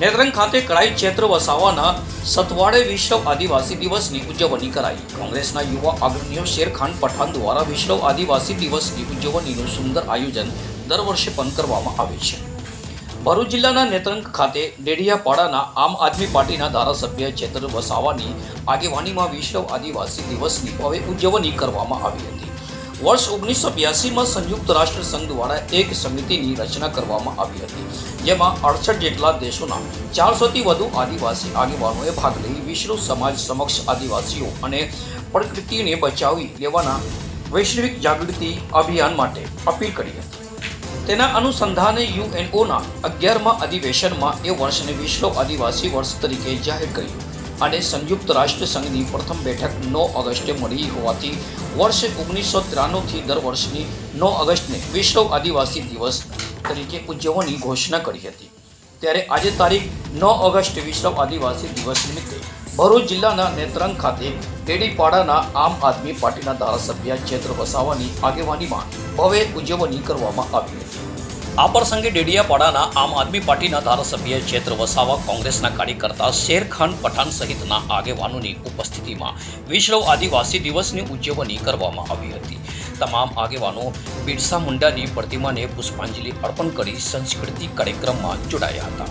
નેત્રંગ ખાતે કડાઈ ક્ષેત્ર વસાવાના સતવાડે વિશ્વ આદિવાસી દિવસની ઉજવણી કરાઈ. કોંગ્રેસના યુવા અગ્રણીઓ શેરખાન પઠાણ દ્વારા વિશ્વ આદિવાસી દિવસની ઉજવણીનું સુંદર આયોજન દર વર્ષે પણ કરવામાં આવે છે. ભરૂચ જિલ્લાના નેત્રંગ ખાતે ડેડિયાપાડાના આમ આદમી પાર્ટીના ધારાસભ્ય ચેતર વસાવાની આગેવાનીમાં વિશ્વ આદિવાસી દિવસની હવે ઉજવણી કરવામાં આવી હતી. વર્ષ ઓગણીસો બ્યાસીમાં સંયુક્ત રાષ્ટ્ર સંઘ દ્વારા એક સમિતિની રચના કરવામાં આવી હતી, જેમાં અડસઠ જેટલા દેશોના ચારસોથી વધુ આદિવાસી આગેવાનોએ ભાગ લઈ વિશ્વ સમાજ સમક્ષ આદિવાસીઓ અને પ્રકૃતિને બચાવી લેવાના વૈશ્વિક જાગૃતિ અભિયાન માટે અપીલ કરી હતી. તેના અનુસંધાને યુએનઓના અગિયારમાં અધિવેશનમાં એ વર્ષને વિશ્વ આદિવાસી વર્ષ તરીકે જાહેર કર્યું. અને સંયુક્ત રાષ્ટ્ર સંઘની પ્રથમ બેઠક નવ ઓગસ્ટે મળી હોવાથી વર્ષ ઓગણીસો ત્રાણુંથી દર વર્ષની નવ ઓગસ્ટને વિશ્વ આદિવાસી દિવસ તરીકે ઉજવવાની ઘોષણા કરી હતી. ત્યારે આજે તારીખ નવ ઓગસ્ટ વિશ્વ આદિવાસી દિવસ નિમિત્તે ભરૂચ જિલ્લાના નેત્રંગ ખાતે ડેડીપાડાના આમ આદમી પાર્ટીના ધારાસભ્ય ચેત્ર વસાવાની આગેવાનીમાં ભવ્ય ઉજવણી કરવામાં આવી હતી. આ પ્રસંગે ડેડિયાપાડાના આમ આદમી પાર્ટીના ધારાસભ્ય ક્ષેત્ર વસાવા કોંગ્રેસના કાર્યકર્તા શેરખાન પઠાણ સહિતના આગેવાનોની ઉપસ્થિતિમાં વિશ્વ આદિવાસી દિવસની ઉજવણી કરવામાં આવી હતી. તમામ આગેવાનો બિરસા મુંડાની પ્રતિમાને પુષ્પાંજલિ અર્પણ કરી સંસ્કૃતિ કાર્યક્રમમાં જોડાયા હતા.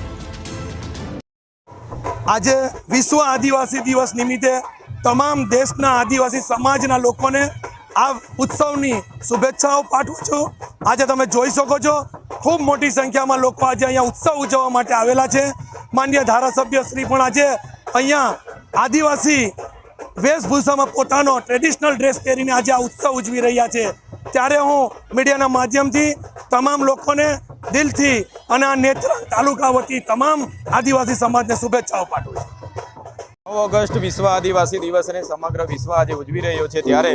આજે વિશ્વ આદિવાસી દિવસ નિમિત્તે તમામ દેશના આદિવાસી સમાજના લોકોને આ ઉત્સવની શુભેચ્છાઓ પાઠવું છું. આજે તમે જોઈ શકો છો ખૂબ મોટી સંખ્યામાં લોકો આજે અહીંયા ઉત્સવ ઉજવવા માટે આવેલા છે. માન્ય ધારાસભ્ય શ્રી પણ આજે અહીંયા આદિવાસી વેશભૂષામાં પોતાનો ટ્રેડિશનલ ડ્રેસ પહેરીને આજે આ ઉત્સવ ઉજવી રહ્યા છે. ત્યારે હું મીડિયાના માધ્યમથી તમામ લોકોને દિલથી અને આ નેત્રંગ તાલુકા વતી તમામ આદિવાસી સમાજને શુભેચ્છાઓ પાઠવું છું. નવ ઓગસ્ટ વિશ્વ આદિવાસી દિવસને સમગ્ર વિશ્વ આજે ઉજવી રહ્યો છે ત્યારે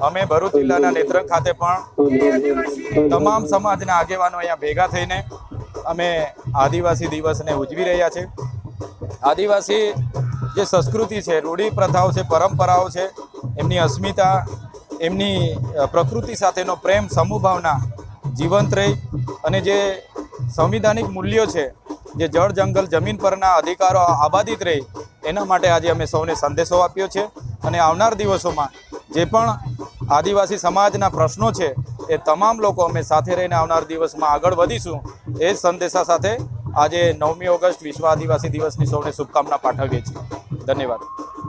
અમે ભરૂચ જિલ્લાના નેત્રંગ ખાતે પણ તમામ સમાજના આગેવાનો અહીંયા ભેગા થઈને અમે આદિવાસી દિવસને ઉજવી રહ્યા છે. આદિવાસી જે સંસ્કૃતિ છે, રૂઢિ પ્રથાઓ છે, પરંપરાઓ છે, એમની અસ્મિતા, એમની પ્રકૃતિ સાથેનો પ્રેમ સમૂહભાવના જીવંત રહી અને જે સંવિધાનિક મૂલ્યો છે, જે જળ, જંગલ, જમીન પરના અધિકારો આબાદિત રહે એના માટે આજે અમે સૌને સંદેશો આપ્યો છે અને આવનાર દિવસોમાં જે પણ આદિવાસી સમાજના પ્રશ્નો છે એ તમામ લોકો અમે સાથે રહીને આવનાર દિવસમાં આગળ વધીશું એ સંદેશા સાથે આજે નવમી ઓગસ્ટ વિશ્વ આદિવાસી દિવસની સૌને શુભકામના પાઠવીએ છીએ. ધન્યવાદ.